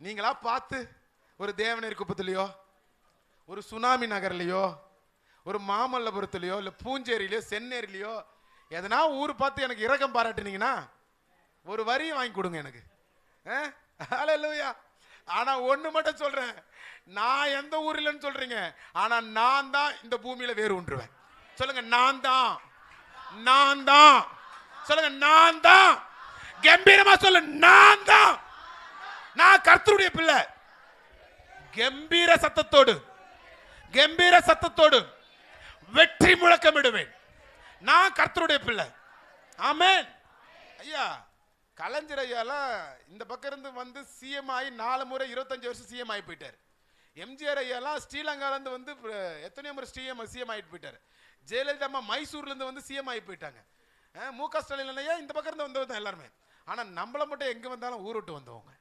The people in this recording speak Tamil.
நீங்களா பார்த்து ஒரு தேவநீர் குப்பத்துலையோ ஒரு சுனாமி நகர்லையோ ஒரு மாமல்லபுரத்துலையோ இல்லை பூஞ்சேரியிலையோ சென்னேரிலையோ எதனா ஊர் பார்த்து எனக்கு இரக்கம் பாராட்டினீங்கன்னா ஒரு வரியும் வாங்கி கொடுங்க எனக்கு. ஹalleluya. ஆனா ஒன்று மட்டும் சொல்றேன். நான் எந்த ஊர்லன்னு சொல்றீங்க. ஆனா நான் தான் இந்த பூமியில வேறு ஒன்றுவேன் சொல்லுங்க நான் தான். நான் தான். சொல்லுங்க நான் தான். கம்பீரமா சொல்லு நான் நான் கர்த்தருடைய பிள்ளை. கம்பீர சத்தத்தோடு கம்பீர சத்தத்தோடு வெற்றி முழக்கமிடுவேன். நான் கர்த்தருடைய பிள்ளை. ஆமேன். ஐயா கலைஞர் ஐயாலாம் இந்த பக்கம் இருந்து வந்து சிஎம் ஆகி நாலு முறை இருபத்தஞ்சு வருஷம் சிஎம் ஆகி போயிட்டார். எம்ஜிஆர் ஐயாலாம் ஸ்ரீலங்காலேருந்து வந்து எத்தனையோ முறை ஸ்ரீஎம் சிஎம் ஆகிட்டு போயிட்டார். ஜெயலலிதா அம்மா மைசூர்லேருந்து வந்து சிஎம் ஆகி போயிட்டாங்க. மு க ஸ்டாலின் ஐயா இந்த பக்கம் இருந்து வந்தவங்க தான் எல்லாருமே. ஆனால் நம்மள மட்டும் எங்கே வந்தாலும் ஊர் விட்டு வந்தவங்க.